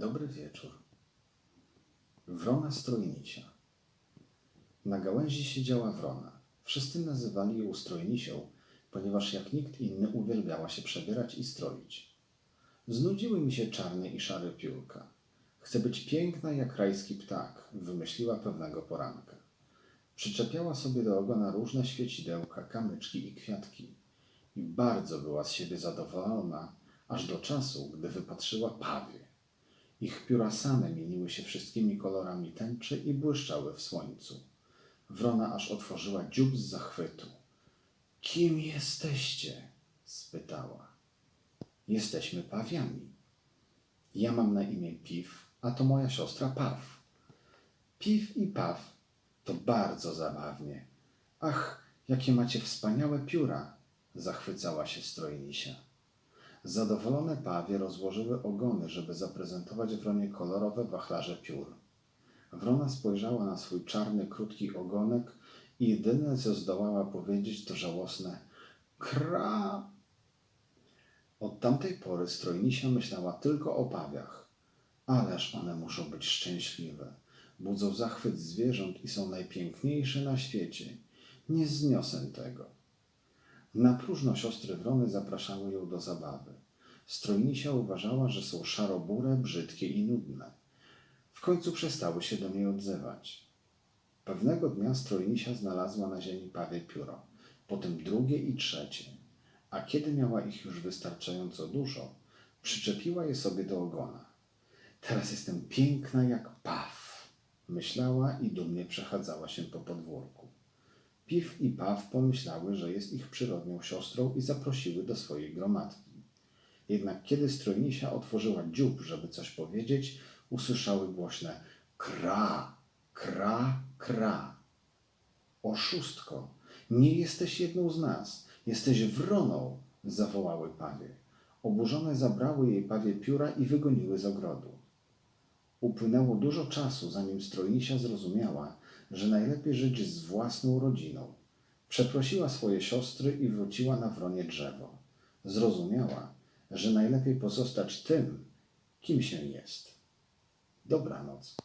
Dobry wieczór. Wrona strojnisia. Na gałęzi siedziała wrona. Wszyscy nazywali ją strojnisią, ponieważ jak nikt inny uwielbiała się przebierać i stroić. Znudziły mi się czarne i szare piórka. Chcę być piękna jak rajski ptak, wymyśliła pewnego poranka. Przyczepiała sobie do ogona różne świecidełka, kamyczki i kwiatki. I bardzo była z siebie zadowolona, aż do czasu, gdy wypatrzyła pawie. Ich pióra same mieniły się wszystkimi kolorami tęczy i błyszczały w słońcu. Wrona aż otworzyła dziób z zachwytu. Kim jesteście? spytała. Jesteśmy pawiami. Ja mam na imię Piw, a to moja siostra Paw. Piw i Paw to bardzo zabawnie. Ach, jakie macie wspaniałe pióra! zachwycała się strojnisia. Zadowolone pawie rozłożyły ogony, żeby zaprezentować wronie kolorowe wachlarze piór. Wrona spojrzała na swój czarny, krótki ogonek i jedyne, co zdołała powiedzieć, to żałosne kra. Od tamtej pory strojnisia myślała tylko o pawiach. Ależ one muszą być szczęśliwe. Budzą zachwyt zwierząt i są najpiękniejsze na świecie. Nie zniosę tego. Na próżno siostry Wrony zapraszały ją do zabawy. Strojnisia uważała, że są szarobure, brzydkie i nudne. W końcu przestały się do niej odzywać. Pewnego dnia strojnisia znalazła na ziemi pawie pióro, potem drugie i trzecie, a kiedy miała ich już wystarczająco dużo, przyczepiła je sobie do ogona. Teraz jestem piękna jak paw, myślała i dumnie przechadzała się po podwórku. Piw i Paw pomyślały, że jest ich przyrodnią siostrą i zaprosiły do swojej gromadki. Jednak kiedy strojnisia otworzyła dziób, żeby coś powiedzieć, usłyszały głośne kra, kra, kra. Oszustko, nie jesteś jedną z nas, jesteś wroną, zawołały pawie. Oburzone zabrały jej pawie pióra i wygoniły z ogrodu. Upłynęło dużo czasu, zanim strojnisia zrozumiała, że najlepiej żyć z własną rodziną. Przeprosiła swoje siostry i wróciła na wronie drzewo. Zrozumiała, że najlepiej pozostać tym, kim się jest. Dobranoc.